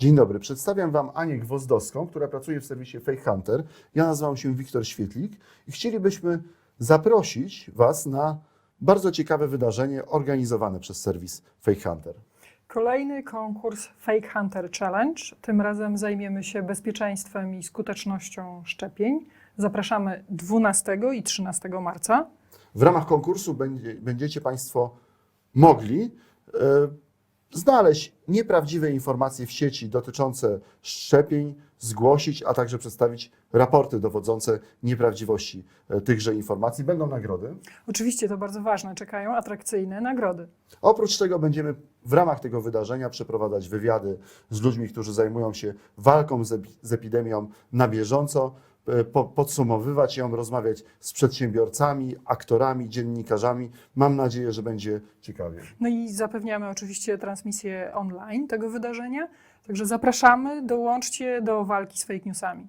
Dzień dobry, przedstawiam Wam Anię Gwozdowską, która pracuje w serwisie Fake Hunter. Ja nazywam się Wiktor Świetlik i chcielibyśmy zaprosić Was na bardzo ciekawe wydarzenie organizowane przez serwis Fake Hunter. Kolejny konkurs Fake Hunter Challenge. Tym razem zajmiemy się bezpieczeństwem i skutecznością szczepień. Zapraszamy 12 i 13 marca. W ramach konkursu będzie, będziecie Państwo mogli e, znaleźć nieprawdziwe informacje w sieci dotyczące szczepień, zgłosić, a także przedstawić raporty dowodzące nieprawdziwości e, tychże informacji. Będą nagrody. Oczywiście to bardzo ważne, czekają atrakcyjne nagrody. Oprócz tego będziemy w ramach tego wydarzenia przeprowadzać wywiady z ludźmi, którzy zajmują się walką z, epi- z epidemią na bieżąco, po, podsumowywać ją, rozmawiać z przedsiębiorcami, aktorami, dziennikarzami. Mam nadzieję, że będzie ciekawie. No i zapewniamy oczywiście transmisję online tego wydarzenia. Także zapraszamy, dołączcie do walki z fake newsami.